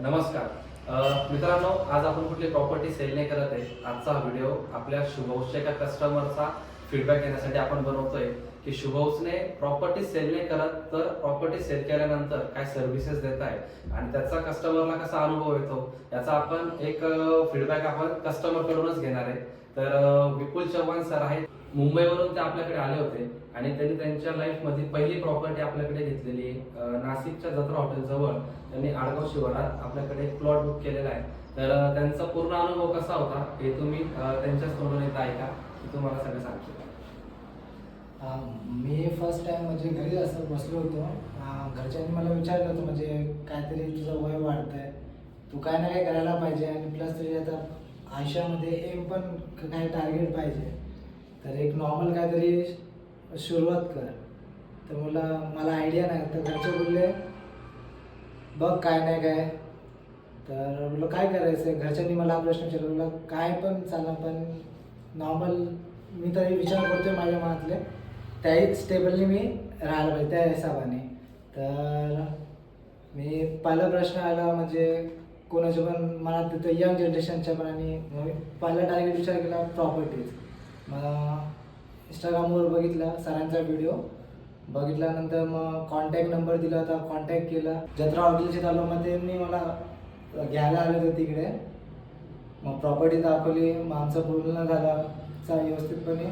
नमस्कार. मित्रांनो आज आपण कुठली प्रॉपर्टी सेल नाही करत आहे. आजचा व्हिडिओ आपल्या शुभौसच्या एका कस्टमरचा फीडबॅक घेण्यासाठी आपण बनवतोय. की शुभवसने प्रॉपर्टी सेल नाही करत तर प्रॉपर्टी सेल केल्यानंतर काय सर्व्हिसेस देत आहे आणि त्याचा कस्टमरला कसा अनुभव येतो याचा आपण एक फीडबॅक आपण कस्टमरकडूनच घेणार आहे. तर विपुल चव्हाण सर आहेत. मुंबईवरून ते आपल्याकडे आले होते आणि त्यांनी त्यांच्या लाईफमध्ये पहिली प्रॉपर्टी आपल्याकडे घेतलेली नाशिकच्या जत्रा हॉटेल जवळ. त्यांनी आडगाव शिवारात आपल्याकडे एक प्लॉट बुक केलेला आहे. तर त्यांचा पूर्ण अनुभव कसा होता हे तुम्ही अ, त्यांच्याच तोंडून एकदा ऐका. की तुम्हाला सगळं सांगतो. मी फर्स्ट टाइम म्हणजे घरी असं बसलो होतो. घरच्यांनी मला विचारलं होतं म्हणजे काहीतरी तुझं वय वाढतंय. तू काय ना काय करायला पाहिजे आणि प्लस तुझ्या आता आयुष्यामध्ये एम पण काही टार्गेट पाहिजे. तर एक नॉर्मल काहीतरी सुरुवात कर. तर मला मला आयडिया नाही. तर घरचे बोलले बघ काय नाही काय. तर बोललो काय करायचं घरच्यांनी मला हा प्रश्न विचारला. काय पण चालणार पण नॉर्मल मी तरी विचार करतोय माझ्या मनातले. त्याही स्टेबलनी मी राहायला पाहिजे त्या हिशोबाने. तर मी पहिला प्रश्न आला म्हणजे कोणाच्या पण मनात तिथं यंग जनरेशनच्या पण आणि पहिला टार्गेट विचार केला प्रॉपर्टीज मग इंस्टाग्रामवर बघितला सरांचा व्हिडिओ बघितल्यानंतर मग कॉन्टॅक्ट नंबर दिला होता कॉन्टॅक्ट केला. जत्रा हॉटेलच्या तालुक्यामध्ये मी मला घ्यायला आले होते तिकडे. मग प्रॉपर्टी दाखवली मग आमचं बोलणं झालं चा व्यवस्थितपणे.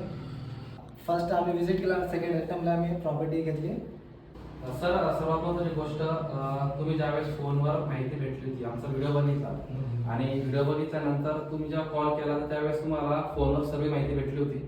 फर्स्ट आम्ही व्हिजिट केला सेकंड अटेम्पला आम्ही प्रॉपर्टी घेतली. सर सर्वात महत्वाची गोष्ट तुम्ही ज्यावेळेस फोनवर माहिती भेटली होती आमचा व्हिडिओ बघितला आणि व्हिडिओ बघितल्यानंतर तुम्ही जेव्हा कॉल केला तर त्यावेळेस तुम्हाला फोनवर सर्व माहिती भेटली होती?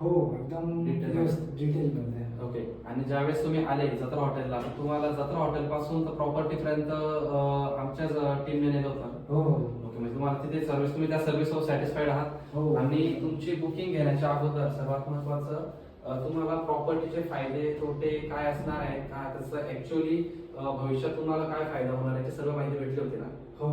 हो एकदम डिटेलमध्ये ओके आणि ज्यावेळेस तुम्ही आले जत्रा हॉटेलला तुम्हाला जत्रा हॉटेल पासून तर प्रॉपर्टी पर्यंत आमच्याच टीमने नेलं होतं. हो हो. ओके म्हणजे तुम्हाला तिथे सर्व्हिस तुम्ही त्या सर्व्हिसवर सॅटिस्फाईड आहात. हो. आणि तुमची बुकिंग घेण्याच्या अगोदर सर्वात महत्वाचं तुम्हाला प्रॉपर्टीचे फायदे तोटे काय असणार आहे का? त्याचं ऍक्च्युअली भविष्यात तुम्हाला काय फायदा होणार याची सर्व माहिती भेटली होती ना? हो.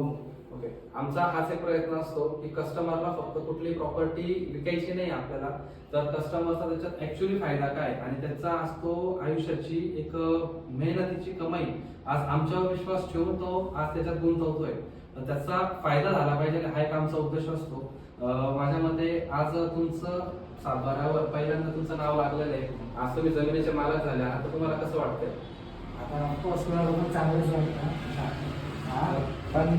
ओके आमचा हाच एक प्रयत्न असतो की कस्टमरला फक्त कुठली प्रॉपर्टी विकायची नाही आपल्याला तर कस्टमरचा त्याच्यात ऍक्च्युअली फायदा काय? आणि त्याचा असतो आयुष्याची एक मेहनतीची कमाई. आज आमच्यावर विश्वास ठेवून तो आज त्याच्यात गुंतवतोय. त्याचा फायदा झाला पाहिजे हा एक आमचा उद्देश असतो. माझ्या मते आज तुमचं सातबारावर पहिल्यांदा तुमचं नाव लागलेलं आहे. आज तुम्ही जमिनीचे मालक झाले तर तुम्हाला कसं वाटतंय? आता पण चांगलंच वाटतं हा, पण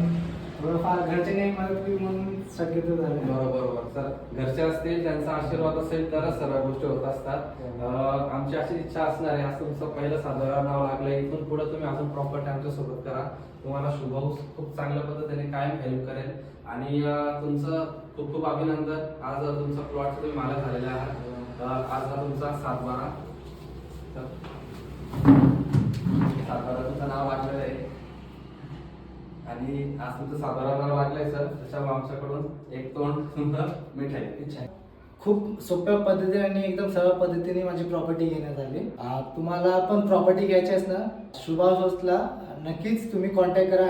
घरच्यांनी मदत केली म्हणून शक्यतो झालं. बरोबर बरोबर. सर घरचे असतील त्यांचा आशीर्वाद असेल तरच सर्व गोष्टी होत असतात. अं, आमची अशी इच्छा असणार आहे आज तुमचं पहिलं साधारण नाव लागलं. इथून पुढे तुम्ही अजून प्रॉपर्टी आमच्यासोबत करा. तुम्हाला शुभहूस खूप चांगल्या पद्धतीने कायम हेल्प करेल. आणि तुमचं खूप खूप अभिनंदन. आज तुमचा प्लॉट तुम्ही मालक झालेले आहात. आज हा तुमचा सातबारा. तर सातबारा तुमचं नाव लागलेलं आहे. आणि आज तुमचं साधारण नाव सर. त्याच्यामुळे आमच्याकडून एक तोंड तुमचं मिठाई. इच्छा आहे. खूप सोप्या पद्धतीने आणि एकदम सरळ पद्धतीने माझी प्रॉपर्टी घेण्यात आली. तुम्हाला पण प्रॉपर्टी घ्यायची आहे ना शुभासोसला नक्कीच तुम्ही कॉन्टॅक्ट करा.